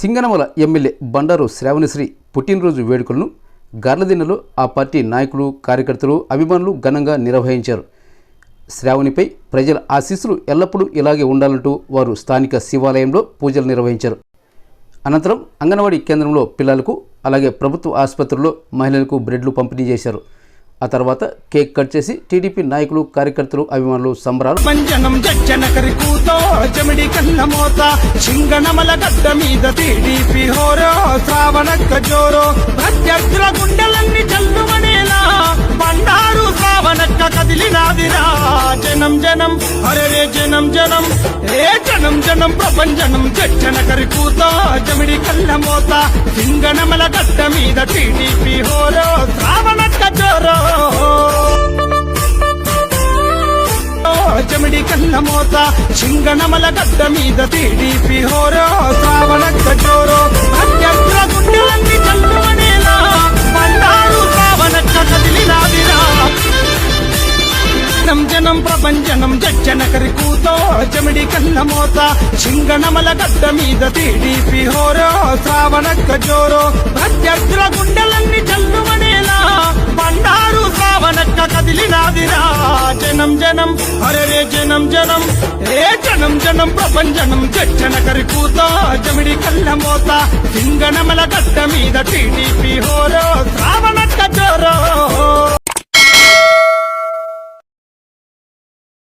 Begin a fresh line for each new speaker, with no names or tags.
Singanamala MLA Bandaru Sravanasri పుట్టినరోజు వేడుకలను గర్లదిన్నలో ఆ పార్టీ నాయకులు కార్యకర్తలు అభిమానులు ఘనంగా నిర్వహించారు. శ్రావణిపై ప్రజల ఆశీస్సులు ఎల్లప్పుడూ ఇలాగే ఉండాలంటూ వారు స్థానిక శివాలయంలో పూజలు నిర్వహించారు. అనంతరం అంగన్వాడీ కేంద్రంలో పిల్లలకు అలాగే ప్రభుత్వ ఆసుపత్రుల్లో మహిళలకు బ్రెడ్లు పంపిణీ చేశారు. ఆ తర్వాత కేక్ కట్ చేసి టీడీపీ నాయకులు కార్యకర్తలు అభిమానులు సంబరాలు.
మంజనం జమిడి కన్న మోత చింగనమల జనం జనం అరే జనం జనం ఏ జనం జనం ప్రపంచనం జజ్జన కరికూతో జమిడి కన్న మోత గడ్డ మీద టీడీపీ హోరో. చెమిడి కన్న మోత చింగనమల గడ్డ మీద టీడీపీ హోరో శ్రావణ జోరో. అత్యంత గుండెలన్నీ చల్లుమనేలా బండారు శ్రావణ కదిలినాదిరా జనం ప్రపంచనం జజ్జన కరికూతో చెమిడి కన్న మోత చింగనమల గడ్డ మీద టీడీపీ హోరో శ్రావణ జోరో. ప్రత్యర్థుల గుండెలన్నీ చల్లువనేలా బండారు శ్రావణక్క కదిలినాదిరా జనం జనం అరే జనం జనం ఏ జనం జనం ప్రపంచనం జజ్జన కరికూతో జమిడి కళ్ళ మోత చింగనమల గడ్డ మీద టీడీపీ